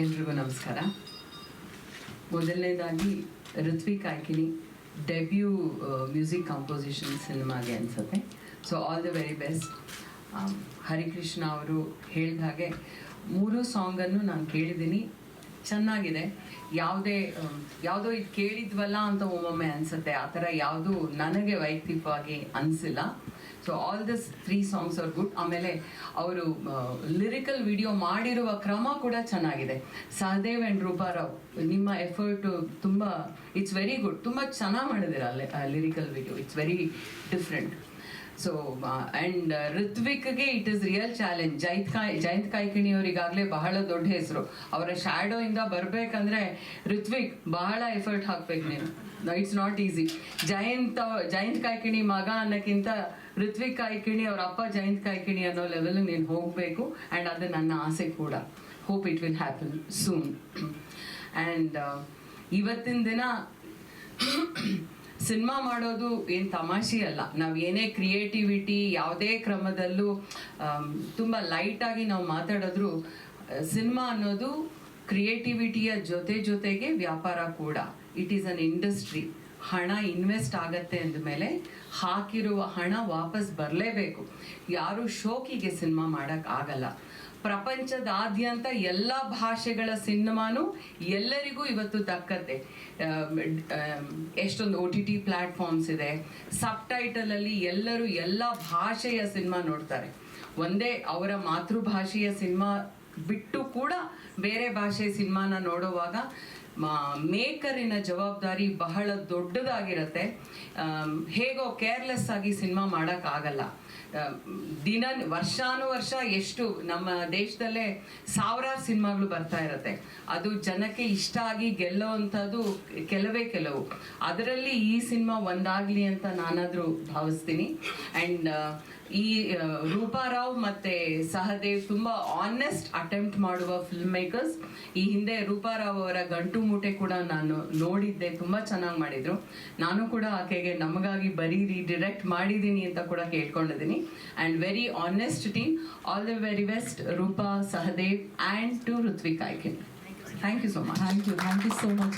ಎಲ್ರಿಗೂ ನಮಸ್ಕಾರ. ಮೊದಲನೇದಾಗಿ ಋತ್ವಿಕ್ ಆಯ್ಕಿನಿ ಡೆಬ್ಯೂ ಮ್ಯೂಸಿಕ್ ಕಾಂಪೋಸಿಷನ್ ಸಿನಿಮಾಗೆ ಅನಿಸುತ್ತೆ. So all the very best Harikrishna ಅವರು ಹೇಳಿದ ಹಾಗೆ ಮೂರು ಸಾಂಗನ್ನು ನಾನು ಕೇಳಿದ್ದೀನಿ. ಚೆನ್ನಾಗಿದೆ. ಯಾವುದೇ ಯಾವುದೋ ಇದು ಕೇಳಿದ್ವಲ್ಲ ಅಂತ ಒಮ್ಮೊಮ್ಮೆ ಅನಿಸುತ್ತೆ. ಆ ಥರ ಯಾವುದೂ ನನಗೆ ವೈಯಕ್ತಿಕವಾಗಿ ಅನಿಸಿಲ್ಲ. So all this three songs are good ಆಮೇಲೆ ಅವರು ಲಿರಿಕಲ್ ವಿಡಿಯೋ ಮಾಡಿರುವ ಕ್ರಮ ಕೂಡ ಚೆನ್ನಾಗಿದೆ. ಸಹದೇವ್ ಆ್ಯಂಡ್ ರೂಪಾರಾವ್ ನಿಮ್ಮ ಎಫರ್ಟು ತುಂಬ ಇಟ್ಸ್ ವೆರಿ ಗುಡ್ ತುಂಬ ಚೆನ್ನಾಗಿ ಮಾಡಿದಿರ lyrical video it's very different so and ಋತ್ವಿಕ್ಗೆ it is real challenge ಜೈತ್ ಕಾಯ್ ಜಯಂತ್ ಕಾಯ್ಕಿಣಿ ಅವರಿಗಾಗಲೇ ಬಹಳ ದೊಡ್ಡ ಹೆಸರು. ಅವರ ಶ್ಯಾಡೋ ಇಂದ ಬರ್ಬೇಕಂದ್ರೆ ಋತ್ವಿಕ್ ಬಹಳ ಎಫರ್ಟ್ ಹಾಕ್ಬೇಕು ನೀನು it's not easy Jayant Jayant Kaikini ಮಗ ಅನ್ನೋಕ್ಕಿಂತ ಋತ್ವಿಕ್ ಕಾಯ್ಕಿಣಿ ಅವ್ರ ಅಪ್ಪ ಜಯಂತ್ ಕಾಯ್ಕಿಣಿ ಅನ್ನೋ ಲೆವೆಲ್ ನೀನು ಹೋಗಬೇಕು. ಆ್ಯಂಡ್ ಅದು ನನ್ನ ಆಸೆ ಕೂಡ. Hope it will happen soon and ಇವತ್ತಿನ ದಿನ ಸಿನಿಮಾ ಮಾಡೋದು ಏನು ತಮಾಷೆ ಅಲ್ಲ. ನಾವು ಏನೇ ಕ್ರಿಯೇಟಿವಿಟಿ ಯಾವುದೇ ಕ್ರಮದಲ್ಲೂ ತುಂಬ ಲೈಟಾಗಿ ನಾವು ಮಾತಾಡಿದ್ರು, ಸಿನಿಮಾ ಅನ್ನೋದು ಕ್ರಿಯೇಟಿವಿಟಿಯ ಜೊತೆ ಜೊತೆಗೆ ವ್ಯಾಪಾರ ಕೂಡ. ಇಟ್ ಈಸ್ ಅನ್ ಇಂಡಸ್ಟ್ರಿ ಹಣ ಇನ್ವೆಸ್ಟ್ ಆಗತ್ತೆ ಅಂದಮೇಲೆ ಹಾಕಿರುವ ಹಣ ವಾಪಸ್ ಬರಲೇಬೇಕು. ಯಾರು ಶೋಕಿಗೆ ಸಿನಿಮಾ ಮಾಡೋಕ್ಕೆ ಆಗಲ್ಲ. ಪ್ರಪಂಚದಾದ್ಯಂತ ಎಲ್ಲ ಭಾಷೆಗಳ ಸಿನಿಮಾನು ಎಲ್ಲರಿಗೂ ಇವತ್ತು ದಕ್ಕತ್ತೆ ಎಷ್ಟೊಂದು ಒ ಟಿ ಟಿ ಪ್ಲ್ಯಾಟ್ಫಾರ್ಮ್ಸ್ ಇದೆ. ಸಬ್ ಟೈಟಲಲ್ಲಿ ಎಲ್ಲರೂ ಎಲ್ಲ ಭಾಷೆಯ ಸಿನಿಮಾ ನೋಡ್ತಾರೆ. ಒಂದೇ ಅವರ ಮಾತೃಭಾಷೆಯ ಸಿನಿಮಾ ಬಿಟ್ಟು ಕೂಡ ಬೇರೆ ಭಾಷೆಯ ಸಿನಿಮಾನ ನೋಡುವಾಗ ಮೇಕರಿನ ಜವಾಬ್ದಾರಿ ಬಹಳ ದೊಡ್ಡದಾಗಿರುತ್ತೆ. ಹೇಗೋ ಕೇರ್ಲೆಸ್ ಆಗಿ ಸಿನಿಮಾ ಮಾಡೋಕ್ಕಾಗಲ್ಲ. ದಿನ ದಿನ, ವರ್ಷಾನುವರ್ಷ ಎಷ್ಟು ನಮ್ಮ ದೇಶದಲ್ಲೇ ಸಾವಿರಾರು ಸಿನಿಮಾಗಳು ಬರ್ತಾ ಇರುತ್ತೆ. ಅದು ಜನಕ್ಕೆ ಇಷ್ಟ ಆಗಿ ಗೆಲ್ಲೋವಂಥದ್ದು ಕೆಲವೇ ಕೆಲವು. ಅದರಲ್ಲಿ ಈ ಸಿನಿಮಾ ಒಂದಾಗಲಿ ಅಂತ ನಾನಾದರೂ ಭಾವಿಸ್ತೀನಿ. ಆ್ಯಂಡ್ ಈ ರೂಪಾರಾವ್ ಮತ್ತೆ ಸಹದೇವ್ ತುಂಬಾ ಆನೆಸ್ಟ್ ಅಟೆಂಪ್ಟ್ ಮಾಡುವ ಫಿಲ್ಮ್ ಮೇಕರ್ಸ್ ಈ ಹಿಂದೆ ರೂಪಾರಾವ್ ಅವರ ಗಂಟು ಮೂಟೆ ಕೂಡ ನಾನು ನೋಡಿದ್ದೆ, ತುಂಬಾ ಚೆನ್ನಾಗಿ ಮಾಡಿದ್ರು. ನಾನು ಕೂಡ ಆಕೆಗೆ ನಮಗಾಗಿ ಬರೀರಿ ಡಿರೆಕ್ಟ್ ಮಾಡಿದ್ದೀನಿ ಅಂತ ಕೂಡ ಕೇಳ್ಕೊಂಡಿದ್ದೀನಿ. And very honest team all the very best Roopa, Sahadev and to Rithvik ಆಯ್ಕೆ thank you so much thank you thank you so much